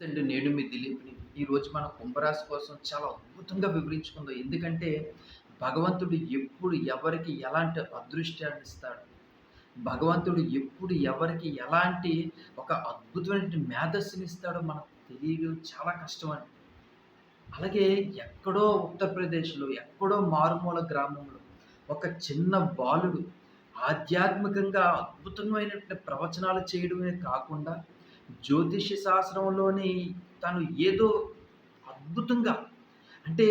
అండి నేను మీ దిలీప్‌ని. ఈరోజు మన కుంభరాశి కోసం చాలా అద్భుతంగా వివరించుకుందాం. ఎందుకంటే, భగవంతుడు ఎప్పుడు ఎవరికి ఎలాంటి అదృష్టాన్ని ఇస్తాడు. భగవంతుడు ఎప్పుడు ఎవరికి ఎలాంటి ఒక అద్భుతమైన మేధస్సునిస్తాడో మనకు తెలియడం చాలా కష్టమండి. అలాగే ఎక్కడో ఉత్తరప్రదేశ్‌లో, ఎక్కడో మారుమూల గ్రామంలో ఒక చిన్న బాలుడు ఆధ్యాత్మికంగా అద్భుతమైనటువంటి ప్రవచనాలు చేయడమే కాకుండా, జ్యోతిష్య శాస్త్రంలోని తను ఏదో అద్భుతంగా అంటే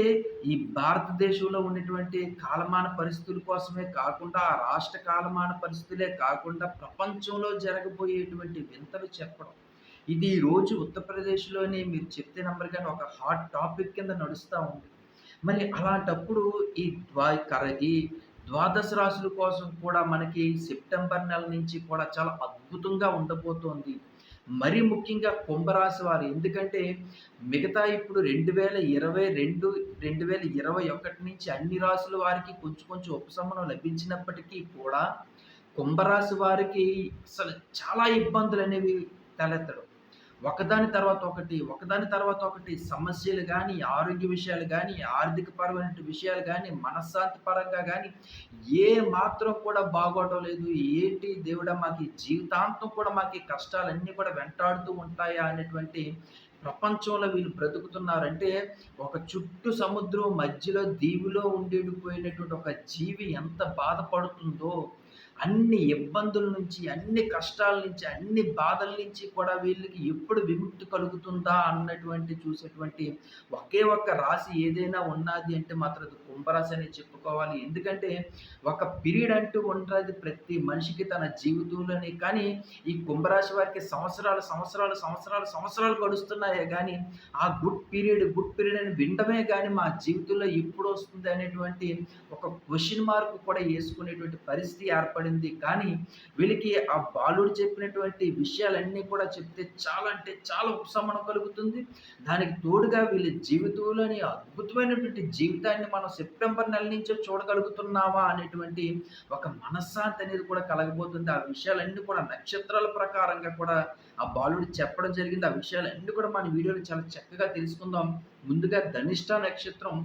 ఈ భారతదేశంలో ఉన్నటువంటి కాలమాన పరిస్థితుల కోసమే కాకుండా, ఆ రాష్ట్ర కాలమాన పరిస్థితులే కాకుండా, ప్రపంచంలో జరగబోయేటువంటి వింతలు చెప్పడం. ఇది ఈరోజు ఉత్తరప్రదేశ్‌లోని మీరు చెప్తే నంబర్ కానీ ఒక హాట్ టాపిక్ కింద నడుస్తూ ఉంది. మరి అలాంటప్పుడు ఈ ద్వా ఈ ద్వాదశ రాశుల కోసం కూడా మనకి సెప్టెంబర్ నెల నుంచి కూడా చాలా అద్భుతంగా ఉండబోతోంది. మరీ ముఖ్యంగా కుంభరాశి వారు ఎందుకంటే మిగతా ఇప్పుడు 2022, 2021 నుంచి అన్ని రాసుల వారికి కొంచెం కొంచెం ఉపశమనం లభించినప్పటికీ కూడా కుంభరాశి వారికి అసలు చాలా ఇబ్బందులనేవి తలెత్తడం. ఒకదాని తర్వాత ఒకటి, ఒకదాని తర్వాత ఒకటి సమస్యలు కానీ ఆరోగ్య విషయాలు కానీ ఆర్థిక పరమైన విషయాలు కానీ మనశ్శాంతి పరంగా కానీ ఏ మాత్రం కూడా బాగోటం లేదు. ఏంటి దేవుడా మాకు జీవితాంతం కూడా మాకు కష్టాలన్నీ కూడా వెంటాడుతూ ఉంటాయా అనేటువంటి ప్రపంచంలో వీళ్ళు బ్రతుకుతున్నారంటే ఒక చుట్టూ సముద్రం మధ్యలో దీవిలో ఉండిపోయినటువంటి ఒక జీవి ఎంత బాధపడుతుందో, అన్ని ఇబ్బందుల నుంచి, అన్ని కష్టాల నుంచి, అన్ని బాధల నుంచి కూడా వీళ్ళకి ఎప్పుడు విముక్తి కలుగుతుందా అన్నటువంటి చూసేటువంటి ఒకే ఒక్క రాశి ఏదైనా ఉన్నాది అంటే మాత్రం అది కుంభరాశి అనే చెప్పుకోవాలి. ఎందుకంటే ఒక పీరియడ్ అంటూ ఉంటుంది ప్రతి మనిషికి తన జీవితంలోని. కానీ ఈ కుంభరాశి వారికి సంవత్సరాలు, సంవత్సరాలు, సంవత్సరాలు, సంవత్సరాలు గడుస్తున్నాయే కానీ ఆ గుడ్ పీరియడ్, గుడ్ పీరియడ్ అని వినడమే కానీ మా జీవితంలో ఎప్పుడు వస్తుంది అనేటువంటి ఒక క్వశ్చన్ మార్క్ కూడా వేసుకునేటువంటి పరిస్థితి ఏర్పడింది. కానీ వీళ్ళకి ఆ బాలుడు చెప్పినటువంటి విషయాలన్నీ కూడా చెప్తే చాలా అంటే చాలా ఉపశమనం కలుగుతుంది. దానికి తోడుగా వీళ్ళ జీవితంలోని అద్భుతమైనటువంటి జీవితాన్ని మనం సెప్టెంబర్ నెల నుంచే చూడగలుగుతున్నామా అనేటువంటి ఒక మనశ్శాంతి అనేది కూడా కలగబోతుంది. ఆ విషయాలన్నీ కూడా నక్షత్రాల ప్రకారంగా కూడా ఆ బాలుడు చెప్పడం జరిగింది. ఆ విషయాలన్నీ కూడా మన వీడియోలో చాలా చక్కగా తెలుసుకుందాం. ముందుగా ధనిష్ట నక్షత్రం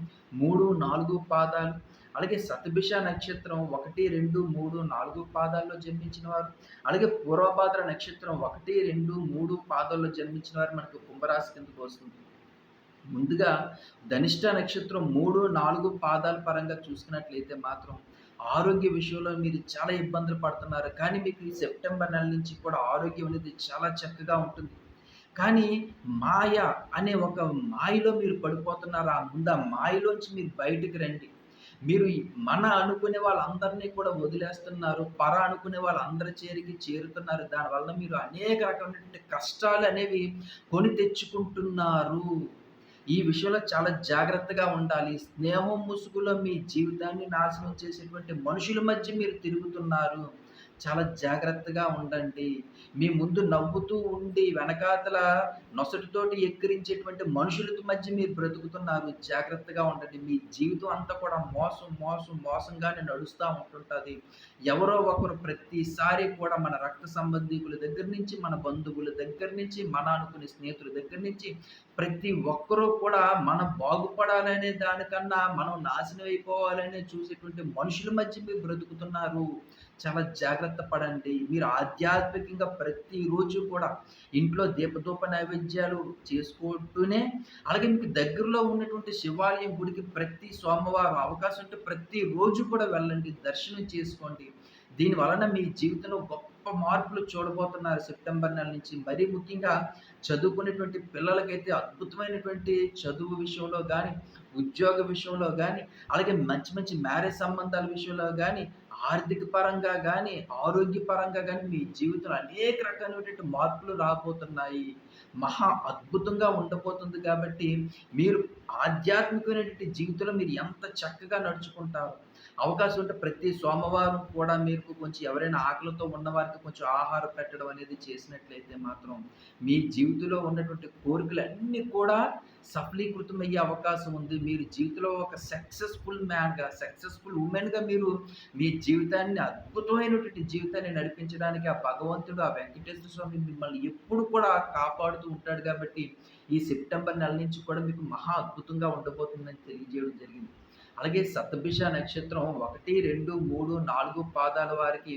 3, 4 పాదాలు, అలాగే సతభిష నక్షత్రం 1, 2, 3, 4 పాదాల్లో జన్మించిన వారు, అలాగే పూర్వభాద్ర నక్షత్రం 1, 2, 3 పాదాల్లో జన్మించిన వారు మనకు కుంభరాశి కిందకు వస్తుంది. ముందుగా ధనిష్ట నక్షత్రం 3, 4 పాదాల పరంగా చూసుకున్నట్లయితే మాత్రం ఆరోగ్య విషయంలో మీరు చాలా ఇబ్బందులు పడుతున్నారు. కానీ మీకు ఈ సెప్టెంబర్ నెల నుంచి కూడా ఆరోగ్యం అనేది చాలా చక్కగా ఉంటుంది. కానీ మాయ అనే ఒక మాయలో మీరు పడిపోతున్నారు. ఆ ముందు ఆ మాయలోంచి మీరు బయటకు రండి. మీరు మన అనుకునే వాళ్ళందరినీ కూడా వదిలేస్తున్నారు. పర అనుకునే వాళ్ళందరి చేరికి చేరుతున్నారు. దానివల్ల మీరు అనేక రకమైనటువంటి కష్టాలనేవి కొని తెచ్చుకుంటున్నారు. ఈ విషయంలో చాలా జాగ్రత్తగా ఉండాలి. స్నేహం ముసుగులో మీ జీవితాన్ని నాశనం చేసేటువంటి మనుషుల మధ్య మీరు తిరుగుతున్నారు. చాలా జాగ్రత్తగా ఉండండి. మీ ముందు నవ్వుతూ ఉండి వెనకాతల నొసటితోటి ఎక్కిరించేటువంటి మనుషులతో మధ్య మీరు బ్రతుకుతున్నారు. జాగ్రత్తగా ఉండండి. మీ జీవితం అంతా కూడా మోసం, మోసం, మోసంగానే నడుస్తూ ఉంటుంటుంది ఎవరో ఒకరు ప్రతిసారి కూడా మన రక్త సంబంధీకుల దగ్గర నుంచి, మన బంధువుల దగ్గర నుంచి, మన అనుకునే స్నేహితుల దగ్గర నుంచి ప్రతి ఒక్కరు కూడా మనం బాగుపడాలనే దానికన్నా మనం నాశనం అయిపోవాలనే చూసేటువంటి మనుషుల మధ్య మీరు బ్రతుకుతున్నారు. చాలా జాగ్రత్త పడండి. మీరు ఆధ్యాత్మికంగా ప్రతిరోజు కూడా ఇంట్లో దీపధూప నైవేద్యాలు చేసుకుంటూనే అలాగే మీకు దగ్గరలో ఉన్నటువంటి శివాలయం గుడికి ప్రతి సోమవారం అవకాశం ఉంటే ప్రతిరోజు కూడా వెళ్ళండి. దర్శనం చేసుకోండి. దీని వలన మీ జీవితంలో గొప్ప మార్పులు చూడబోతున్నారు సెప్టెంబర్ నెల నుంచి. మరీ ముఖ్యంగా చదువుకునేటువంటి పిల్లలకైతే అద్భుతమైనటువంటి చదువు విషయంలో కానీ ఉద్యోగ విషయంలో కానీ అలాగే మంచి మంచి మ్యారేజ్ సంబంధాల విషయంలో కానీ ఆర్థిక పరంగా కానీ ఆరోగ్య పరంగా గానీ మీ జీవితంలో అనేక రకాలైనటువంటి మార్పులు రాబోతున్నాయి. మహా అద్భుతంగా ఉండబోతుంది కాబట్టి మీరు ఆధ్యాత్మికమైనటువంటి జీవితంలో మీరు ఎంత చక్కగా నడుచుకుంటారో, అవకాశం ఉంటే ప్రతి సోమవారం కూడా మీకు కొంచెం ఎవరైనా ఆకలితో ఉన్నవారికి కొంచెం ఆహారం పెట్టడం అనేది చేసినట్లయితే మాత్రం మీ జీవితంలో ఉన్నటువంటి కోరికలన్నీ కూడా సఫలీకృతమయ్యే అవకాశం ఉంది. మీరు జీవితంలో ఒక సక్సెస్‌ఫుల్ మ్యాన్‌గా, సక్సెస్‌ఫుల్ ఉమెన్గా మీరు మీ జీవితాన్ని అద్భుతమైనటువంటి జీవితాన్ని నడిపించడానికి ఆ భగవంతుడు, ఆ వెంకటేశ్వర స్వామి మిమ్మల్ని ఎప్పుడు కూడా కాపాడు కాపాడుతూ ఉంటాడు కాబట్టి ఈ సెప్టెంబర్ నెల నుంచి కూడా మీకు మహా అద్భుతంగా ఉండబోతుందని తెలియజేయడం జరిగింది. అలాగే సతభిష నక్షత్రం ఒకటి రెండు మూడు నాలుగు పాదాల వారికి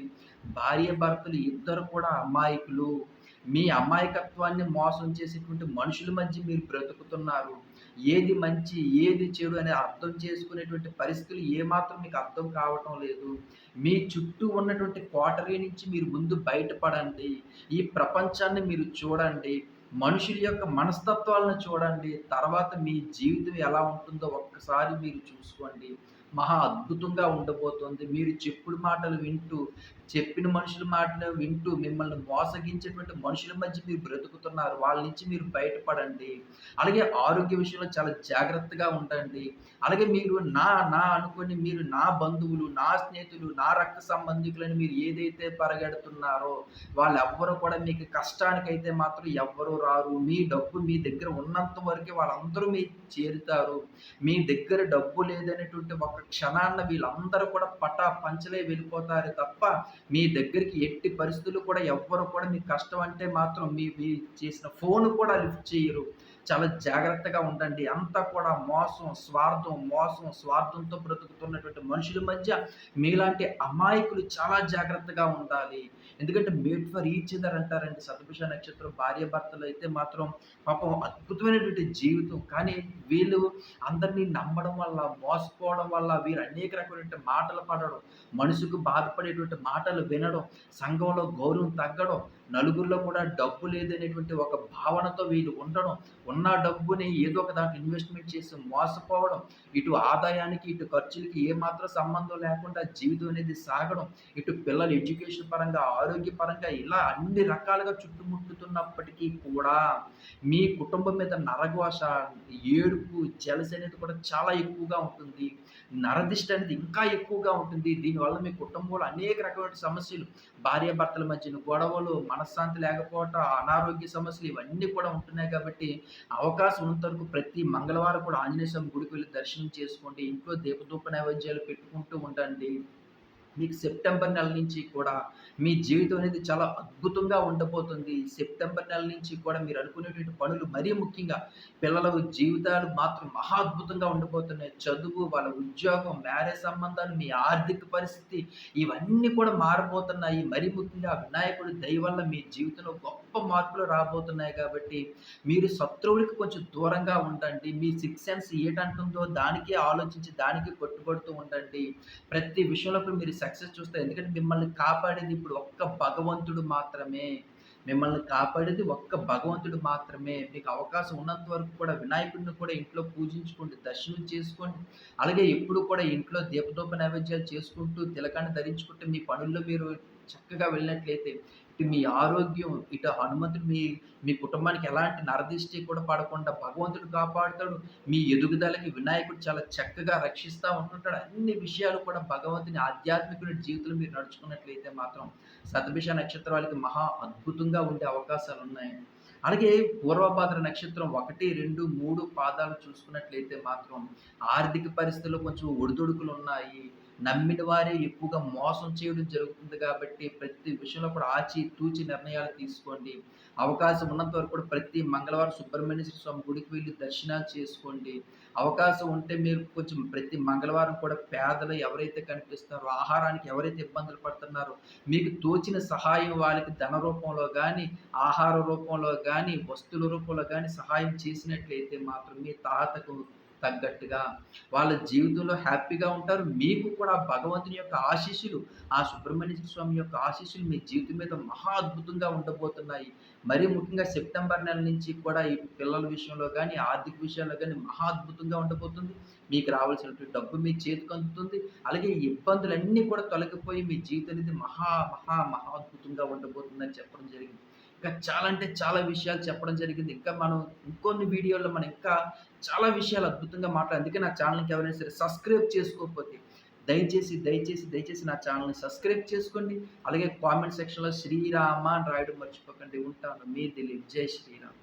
భార్య భర్తలు ఇద్దరు కూడా అమాయకులు. మీ అమాయకత్వాన్ని మోసం చేసేటువంటి మనుషుల మధ్య మీరు బ్రతుకుతున్నారు. ఏది మంచి ఏది చెడు అని అర్థం చేసుకునేటువంటి పరిస్థితులు ఏమాత్రం మీకు అర్థం కావటం లేదు. మీ చుట్టూ ఉన్నటువంటి కోటరీ నుంచి మీరు ముందు బయటపడండి. ఈ ప్రపంచాన్ని మీరు చూడండి. మనుషుల యొక్క మనస్తత్వాలను చూడండి తర్వాత మీ జీవితం ఎలా ఉంటుందో ఒక్కసారి మీరు చూసుకోండి. మహా అద్భుతంగా ఉండబోతోంది. మీరు చెప్పుడు మాటలు వింటూ చెప్పిన మనుషుల మాటలు వింటూ మిమ్మల్ని మోసగించేటువంటి మనుషుల మధ్య మీరు బ్రతుకుతున్నారు. వాళ్ళ నుంచి మీరు బయటపడండి. అలాగే ఆరోగ్య విషయంలో చాలా జాగ్రత్తగా ఉండండి. అలాగే మీరు నా నా అనుకొని మీరు నా బంధువులు నా స్నేహితులు నా రక్త సంబంధికులని మీరు ఏదైతే పరిగెడుతున్నారో వాళ్ళు ఎవ్వరు కూడా మీకు కష్టానికైతే మాత్రం ఎవ్వరూ రారు. మీ డబ్బు మీ దగ్గర ఉన్నంత వరకే వాళ్ళందరూ మీకు చేరుతారు. మీ దగ్గర డబ్బు లేదనేటువంటి ఒక క్షణాన్న వీళ్ళందరూ కూడా పటా పంచలే వెళ్ళిపోతారు తప్ప మీ దగ్గరికి ఎట్టి పరిస్థితులు కూడా ఎవ్వరు కూడా మీ కష్టం అంటే మాత్రం మీ మీ చేసిన ఫోన్ కూడా లిఫ్ట్ చేయరు. చాలా జాగ్రత్తగా ఉండండి. అంతా కూడా మోసం స్వార్థం మోసం స్వార్థంతో బ్రతుకుతున్నటువంటి మనుషుల మధ్య మీలాంటి అమాయకులు చాలా జాగ్రత్తగా ఉండాలి. ఎందుకంటే మేట్ ఫర్ ఈచ్ ఇదర్ అంటారండి. సతభిష నక్షత్రం భార్య భర్తలు అయితే మాత్రం పాపం అద్భుతమైనటువంటి జీవితం. కానీ వీళ్ళు అందరినీ నమ్మడం వల్ల మోసపోవడం వల్ల వీరు అనేక రకమైన మాటలు పడడం మనసుకు బాధపడేటువంటి మాటలు వినడం సంఘంలో గౌరవం తగ్గడం నలుగురిలో కూడా డబ్బు లేదనేటువంటి ఒక భావనతో వీళ్ళు ఉండడం ఉన్న డబ్బుని ఏదో ఒక దాంట్లో ఇన్వెస్ట్మెంట్ చేసి మోసపోవడం ఇటు ఆదాయానికి ఇటు ఖర్చులకి ఏమాత్రం సంబంధం లేకుండా జీవితం అనేది సాగడం ఇటు పిల్లల ఎడ్యుకేషన్ పరంగా ఆరోగ్య పరంగా ఇలా అన్ని రకాలుగా చుట్టుముట్టుతున్నప్పటికీ కూడా మీ కుటుంబం మీద నరఘోష ఏడుపు జలసి అనేది కూడా చాలా ఎక్కువగా ఉంటుంది. నరదిష్ట అనేది ఇంకా ఎక్కువగా ఉంటుంది. దీనివల్ల మీ కుటుంబంలో అనేక రకమైన సమస్యలు భార్యాభర్తల మధ్యన గొడవలు మన మనశ్శాంతి లేకపోవటం అనారోగ్య సమస్యలు ఇవన్నీ కూడా ఉంటున్నాయి కాబట్టి అవకాశం ఉన్నంత వరకు ప్రతి మంగళవారం కూడా ఆంజనేయ స్వామి గుడికి వెళ్ళి దర్శనం చేసుకోండి. ఇంట్లో దీపధూప నైవేద్యాలు పెట్టుకుంటూ ఉండండి. మీకు సెప్టెంబర్ నెల నుంచి కూడా మీ జీవితం అనేది చాలా అద్భుతంగా ఉండబోతుంది. సెప్టెంబర్ నెల నుంచి కూడా మీరు అనుకునేటువంటి పనులు మరీ ముఖ్యంగా పిల్లల జీవితాలు మాత్రం మహా అద్భుతంగా ఉండబోతున్నాయి. చదువు వాళ్ళ ఉద్యోగం మ్యారేజ్ సంబంధాలు మీ ఆర్థిక పరిస్థితి ఇవన్నీ కూడా మారబోతున్నాయి. మరీ ముఖ్యంగా వినాయకుడి దయ వల్ల మీ జీవితంలో గొప్ప మార్పులు రాబోతున్నాయి కాబట్టి మీరు శత్రువులకి కొంచెం దూరంగా ఉండండి. మీ సిక్స్ సెన్స్ ఏటంటుందో దానికే ఆలోచించి దానికి కొట్టుబడుతూ ఉండండి. ప్రతి విషయంలో మీరు సక్సెస్ చూస్తారు ఎందుకంటే మిమ్మల్ని కాపాడేది ఇప్పుడు ఒక్క భగవంతుడు మాత్రమే. మిమ్మల్ని కాపాడేది ఒక్క భగవంతుడు మాత్రమే. మీకు అవకాశం ఉన్నంత వరకు కూడా వినాయకుడిని కూడా ఇంట్లో పూజించుకోండి దర్శనం చేసుకోండి. అలాగే ఎప్పుడు కూడా ఇంట్లో దీపదోప నైవేద్యాలు చేసుకుంటూ తిలకాన్ని ధరించుకుంటూ మీ పనుల్లో మీరు చక్కగా వెళ్ళినట్లయితే ఇటు మీ ఆరోగ్యం ఇటు హనుమంతుడు మీ మీ కుటుంబానికి ఎలాంటి నరదిష్టి కూడా పడకుండా భగవంతుడు కాపాడుతాడు. మీ ఎదుగుదలకి వినాయకుడు చాలా చక్కగా రక్షిస్తూ ఉంటుంటాడు. అన్ని విషయాలు కూడా భగవంతుని ఆధ్యాత్మికుడి జీవితంలో మీరు నడుచుకున్నట్లయితే మాత్రం సతభిష నక్షత్రాలకి మహా అద్భుతంగా ఉండే అవకాశాలు ఉన్నాయి. అలాగే పూర్వభాద్ర నక్షత్రం ఒకటి రెండు మూడు పాదాలు చూసుకున్నట్లయితే మాత్రం ఆర్థిక పరిస్థితుల్లో కొంచెం ఒడిదుడుకులు ఉన్నాయి. నమ్మిన వారే ఎక్కువగా మోసం చేయడం జరుగుతుంది కాబట్టి ప్రతి విషయంలో కూడా ఆచి తూచి నిర్ణయాలు తీసుకోండి. అవకాశం ఉన్నంత వరకు కూడా ప్రతి మంగళవారం సుబ్రహ్మణ్య స్వామి గుడికి వెళ్ళి దర్శనాలు చేసుకోండి. అవకాశం ఉంటే మీరు కొంచెం ప్రతి మంగళవారం కూడా పేదలు ఎవరైతే కనిపిస్తారో ఆహారానికి ఎవరైతే ఇబ్బందులు పడుతున్నారో మీకు తోచిన సహాయం వాళ్ళకి ధన రూపంలో కానీ ఆహార రూపంలో కానీ వస్తువుల రూపంలో కానీ సహాయం చేసినట్లయితే మాత్రం మీ తాతకు తగ్గట్టుగా వాళ్ళ జీవితంలో హ్యాపీగా ఉంటారు. మీకు కూడా భగవంతుని యొక్క ఆశీస్సులు ఆ సుబ్రహ్మణ్య స్వామి యొక్క ఆశీస్సులు మీ జీవితం మీద మహా అద్భుతంగా ఉండబోతున్నాయి. మరీ ముఖ్యంగా సెప్టెంబర్ నెల నుంచి కూడా ఈ పిల్లల విషయంలో కానీ ఆర్థిక విషయంలో కానీ మహా అద్భుతంగా ఉండబోతుంది. మీకు రావాల్సినటువంటి డబ్బు మీ చేతికి అందుతుంది. అలాగే ఇబ్బందులన్నీ కూడా తొలగిపోయి మీ జీవితం అనేది మహా మహా మహా అద్భుతంగా ఉండబోతుందని చెప్పడం జరిగింది. ఇంకా చాలా అంటే చాలా విషయాలు చెప్పడం జరిగింది. ఇంకా మనం ఇంకొన్ని వీడియోల్లో మనం ఇంకా చాలా విషయాలు అద్భుతంగా మాట్లాడాలి. అందుకే నా ఛానల్కి ఎవరైనా సరే సబ్స్క్రైబ్ చేసుకోకపోతే దయచేసి దయచేసి దయచేసి నా ఛానల్ని సబ్స్క్రైబ్ చేసుకోండి. అలాగే కామెంట్ సెక్షన్లో శ్రీరామ అని రాయడం మర్చిపోకండి. ఉంటాను. మీ దిలీప్. జై శ్రీరామ్.